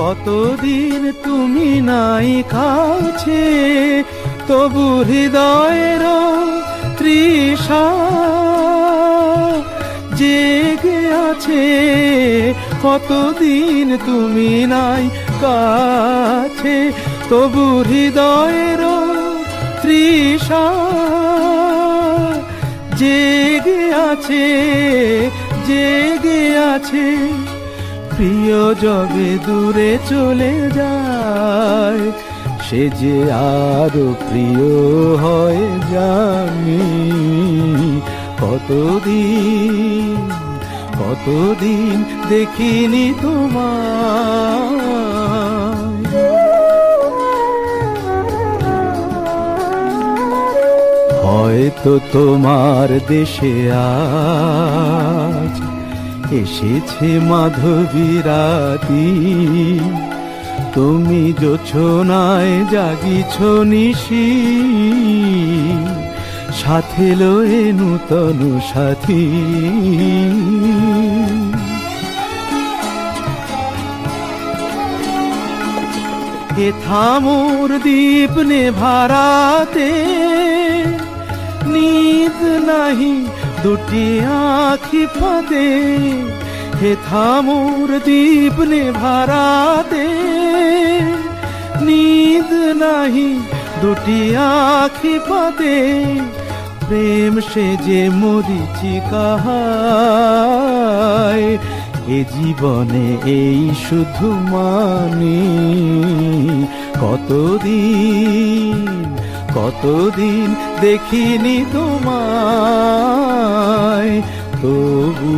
কতদিন তুমি নাই কাছে, তবু হৃদয়ের তৃষা জেগে আছে। কতদিন তুমি নাই কাছে, তবু হৃদয়ের তৃষা জেগে আছে জেগে আছে। প্রিয় যবে দূরে চলে যায়, সে যে আরও প্রিয় হয় জানি। কতদিন কতদিন দেখিনি তোমার হয়তো তোমার দেশে আজ এসেছে মাধবী রাতি। তুমি যোছনায় জাগিছ নিশি। সাথে লয়ে নূতন সাথী। এ থামোর দীপ নে ভারাতে নিদ নাহি দুটি আখি ফাঁদে, হে থামোর দীপ নে ভারাতে নিদ নাহি দুটি আখি পাতে প্রেম সে যে মরিচি কাহায়, এ জীবনে এই শুধু মানি। কতদিন কতদিন দেখিনি তোমায় তবু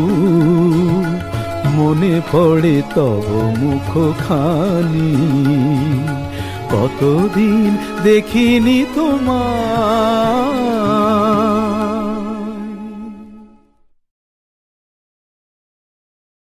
মনে পড়ে তব মুখ খানি কতদিন দেখিনি তোমায়